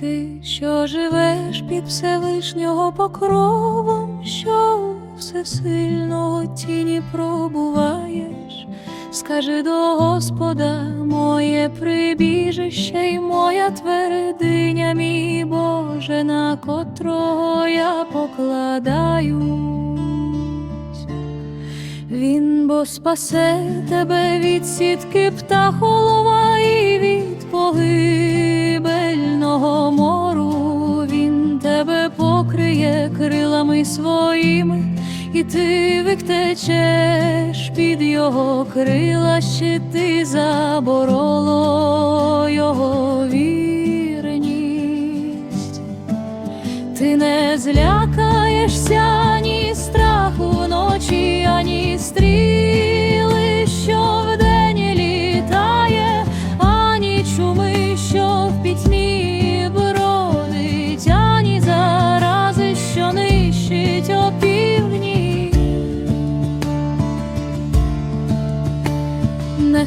Ти, що живеш під Всевишнього покровом, що всесильного тіні пробуваєш, скажи до Господа, моє прибіжище й моя твердиня, мій Боже, на котрого я покладаюсь. Він бо спасе тебе від сітки птахолова крилами своїми, і ти втечеш під його крила, ще ти забороло його вірність. Ти не злякаєшся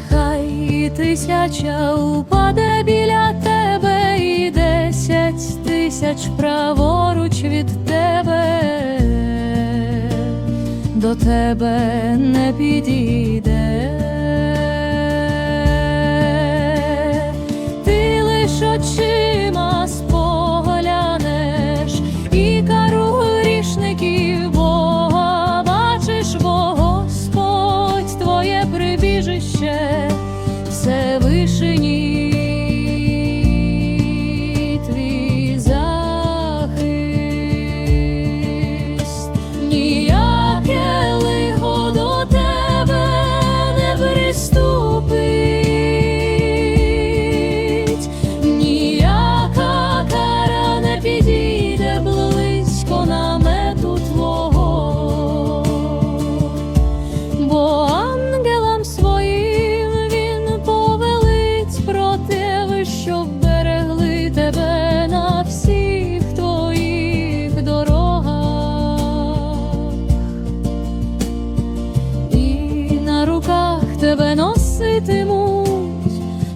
Нехай тисяча упаде біля тебе, і десять тисяч праворуч від тебе, до тебе не підійде. Ти лиш очима споглянеш і кару грішників Бога. Бачиш, бо Господь твоє прибіжище, тебе носитимуть,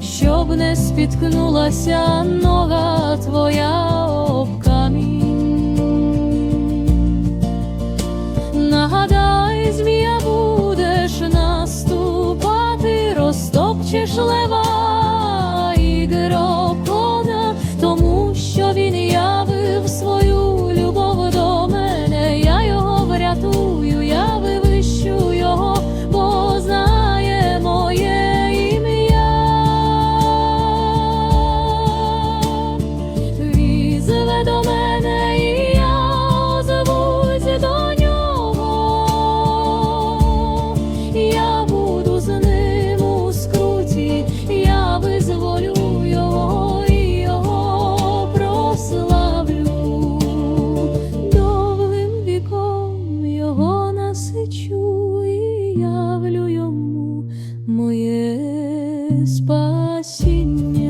щоб не спіткнулася нога твоя об камінь. Нагадай, змія будеш наступати, розтопчеш лева 하시니